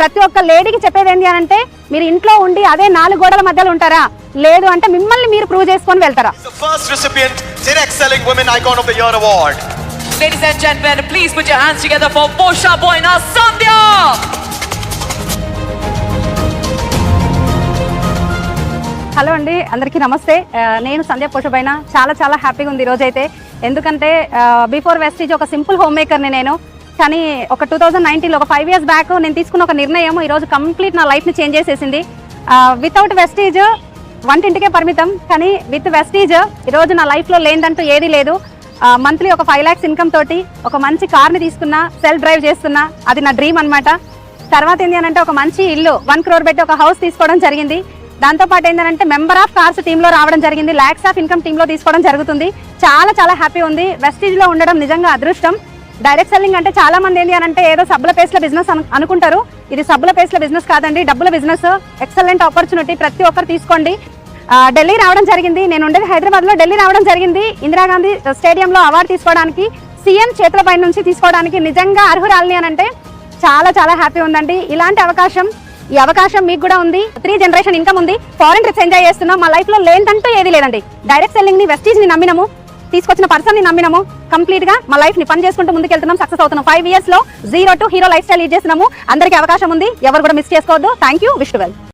ప్రతి ఒక్క లేడీకి చెప్పేది ఏంటి అని అంటే మీరు ఇంట్లో ఉండి అదే నాలుగు గోడల మధ్యలో ఉంటారా? లేదు అంటే మిమ్మల్ని మీరు ప్రూవ్ చేసుకొని వెళ్తారా? Is the first recipient, Direct Selling Women Icon of the Year award. Ladies and gentlemen, please put your hands together for Boyna Sandhya. Hello అండి అందరికీ నమస్తే. నేను సంధ్య పోషబైన. చాలా చాలా హ్యాపీగా ఉంది ఈరోజు అయితే ఎందుకంటే బిఫోర్ వెస్టీజ్ ఒక సింపుల్ హోమ్ మేకర్ని నేను. కానీ ఒక టూ థౌజండ్ నైన్టీన్లో ఒక ఫైవ్ ఇయర్స్ బ్యాక్ నేను తీసుకున్న ఒక నిర్ణయం ఈరోజు కంప్లీట్ నా లైఫ్ని చేంజ్ చేసేసింది. వితౌట్ వెస్టీజ్ వంటింటికే పరిమితం కానీ విత్ వెస్టీజ్ ఈరోజు నా లైఫ్లో లేదంటూ ఏది లేదు. మంత్లీ ఒక ఫైవ్ ల్యాక్స్ ఇన్కమ్ తోటి ఒక మంచి కార్ని తీసుకున్నా సెల్ఫ్ డ్రైవ్ చేస్తున్నా అది నా డ్రీమ్ అన్నమాట. తర్వాత ఏంటి అని అంటే ఒక మంచి ఇల్లు వన్ క్రోర్ పెట్టి ఒక హౌస్ తీసుకోవడం జరిగింది. దాంతో పాటు ఏంటంటే మెంబర్ ఆఫ్ కార్స్ టీంలో రావడం జరిగింది ల్యాక్స్ ఆఫ్ ఇన్కమ్ టీంలో తీసుకోవడం జరుగుతుంది. చాలా చాలా హ్యాపీ ఉంది. వెస్టీజ్లో ఉండడం నిజంగా అదృష్టం. డైరెక్ట్ సెల్లింగ్ అంటే చాలా మంది ఏంటి అని అంటే ఏదో సబ్బుల పేస్ల బిజినెస్ అనుకుంటారు. ఇది సబ్బుల పేస్ల బిజినెస్ కాదండి డబ్బుల బిజినెస్ ఎక్సలెంట్ ఆపర్చునిటీ ప్రతి ఒక్కరు తీసుకోండి. ఢిల్లీ రావడం జరిగింది. నేను ఉండేది హైదరాబాద్లో. ఢిల్లీ రావడం జరిగింది. ఇందిరాగాంధీ స్టేడియంలో అవార్డు తీసుకోవడానికి సీఎం చేతుల పై నుంచి తీసుకోవడానికి నిజంగా అర్హురాలని అని అంటే చాలా చాలా హ్యాపీ ఉందండి. ఇలాంటి అవకాశం ఈ అవకాశం మీకు కూడా ఉంది. త్రీ జనరేషన్ ఇన్కమ్ ఉంది. ఫారెన్ ట్రిప్స్ ఎంజాయ్ చేస్తున్నాం. మా లైఫ్లో లేదంటూ ఏది లేదండి. డైరెక్ట్ సెల్లింగ్ని వెస్టీజ్ని నమ్మినాము. తీసుకొచ్చిన పర్సన్ని నమ్మినాము. కంప్లీట్గా మా లైఫ్ని పని చేసుకుంటూ ముందుకెళ్తున్నాం సక్సెస్ అవుతున్నాం. ఫైవ్ ఇయర్స్లో zero to hero lifestyle lead చేసినాము. అందరికీ అవకాశం ఉంది. ఎవరు కూడా మిస్ చేసుకోవద్దు. Thank you wish well